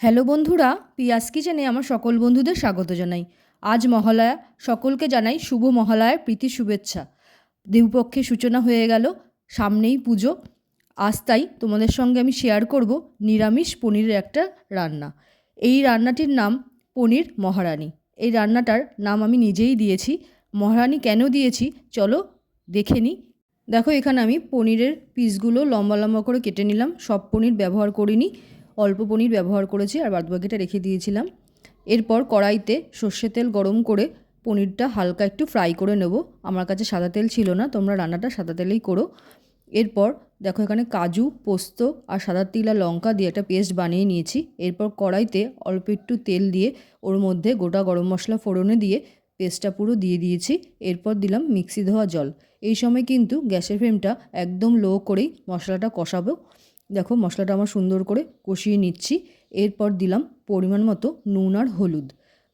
Hello বন্ধুরা, পিয়াস কিচেনে আমার সকল বন্ধুদের স্বাগত জানাই। আজ মহালয়া, সকলকে জানাই শুভ মহালয়ার প্রীতি শুভেচ্ছা। দেবপক্ষে সূচনা হয়ে গেল, সামনেই পুজো। আজ তাই তোমাদের সঙ্গে আমি শেয়ার করব নিরামিষ পনিরের একটা রান্না। এই রান্নাটির নাম পনির মহারানী। এই রান্নাটার নাম আমি নিজেই দিয়েছি। মহারানী কেন দিয়েছি? চলো দেখে নিই। দেখো, এখানে আমি পনিরের পিসগুলো লম্বা লম্বা করে কেটে নিলাম। সব পনির ব্যবহার করিনি। অল্প পনির ব্যবহার করেছি আর বাদবাকিটা রেখে দিয়েছিলাম। এরপর কড়াইতে সর্ষে তেল গরম করে পনিরটা হালকা একটু ফ্রাই করে নেব। আমার কাছে সাদা তেল ছিল না, তোমরা রান্নাটা সাদা তেলেই করো। এরপর দেখো এখানে কাজু, পোস্ত আর সাদা তিল আর লঙ্কা দিয়ে একটা পেস্ট বানিয়ে নিয়েছি। এরপর কড়াইতে অল্প একটু তেল দিয়ে ওর মধ্যে গোটা গরম মশলা ফোড়নে দিয়ে পেস্টটা পুরো দিয়ে দিয়েছি। এরপর দিলাম মিক্সি ধোয়া জল। এই সময় কিন্তু গ্যাসের ফ্লেমটা একদম লো করেই মশলাটা কষাবো। দেখো মশলাটা আমার সুন্দর করে কষিয়ে নিচ্ছি। এরপর দিলাম পরিমাণ মতো নুন আর হলুদ।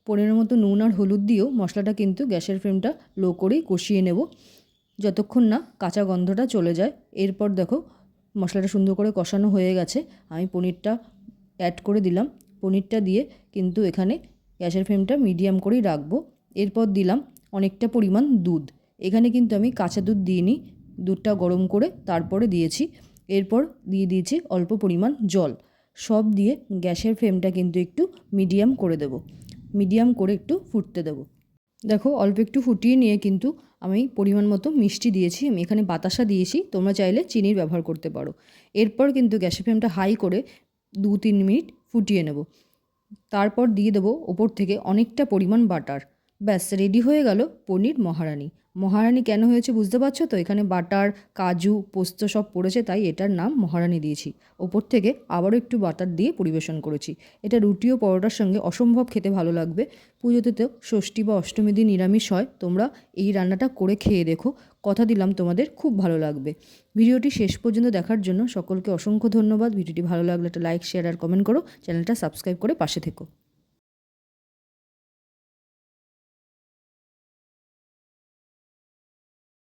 পরিমাণ মতো নুন আর হলুদ দিয়েও মশলাটা কিন্তু গ্যাসের ফ্লেমটা লো করেই কষিয়ে নেব। যতক্ষণ না কাঁচা গন্ধটা চলে যায়, এরপর দেখো মশলাটা সুন্দর করে কষানো হয়ে গেছে। আমি পনিরটা অ্যাড করে দিলাম। পনিরটা দিয়ে কিন্তু এখানে গ্যাসের ফ্লেমটা মিডিয়াম করেই রাখব। এরপর দিলাম অনেকটা পরিমাণ দুধ। এখানে কিন্তু আমি কাঁচা দুধ দিইনি। দুধটা গরম করে তারপরে দিয়েছি। এরপর দিয়ে দিয়েছি অল্প পরিমাণ জল। সব দিয়ে গ্যাসের ফ্লেমটা কিন্তু একটু মিডিয়াম করে দেব। মিডিয়াম করে একটু ফুটতে দেব। দেখো, অল্প একটু ফুটিয়ে নিয়ে কিন্তু আমি পরিমাণ মতো মিষ্টি দিয়েছি। আমি এখানে বাতাসা দিয়েছি। তোমরা চাইলে চিনির ব্যবহার করতে পারো। এরপর কিন্তু গ্যাসের ফ্লেমটা হাই করে দু তিন মিনিট ফুটিয়ে নেব। তারপর দিয়ে দেবো ওপর থেকে অনেকটা পরিমাণ বাটার। ব্যাস, রেডি হয়ে গেল পনির মহারানী। মহারানী কেন হয়েছে বুঝতে পারছ তো? এখানে বাটার, কাজু, পোস্ত সব পড়েছে, তাই এটার নাম মহারানী দিয়েছি। ওপর থেকে আবারও একটু বাটার দিয়ে পরিবেশন করেছি। এটা রুটি ও পরোটার সঙ্গে অসম্ভব খেতে ভালো লাগবে। পুজোতে তো ষষ্ঠী বা অষ্টমী দিন নিরামিষ হয়, তোমরা এই রান্নাটা করে খেয়ে দেখো। কথা দিলাম তোমাদের, খুব ভালো লাগবে। ভিডিওটি শেষ পর্যন্ত দেখার জন্য সকলকে অসংখ্য ধন্যবাদ। ভিডিওটি ভালো লাগলে একটা লাইক, শেয়ার আর কমেন্ট করো। চ্যানেলটা সাবস্ক্রাইব করে পাশে থেকো।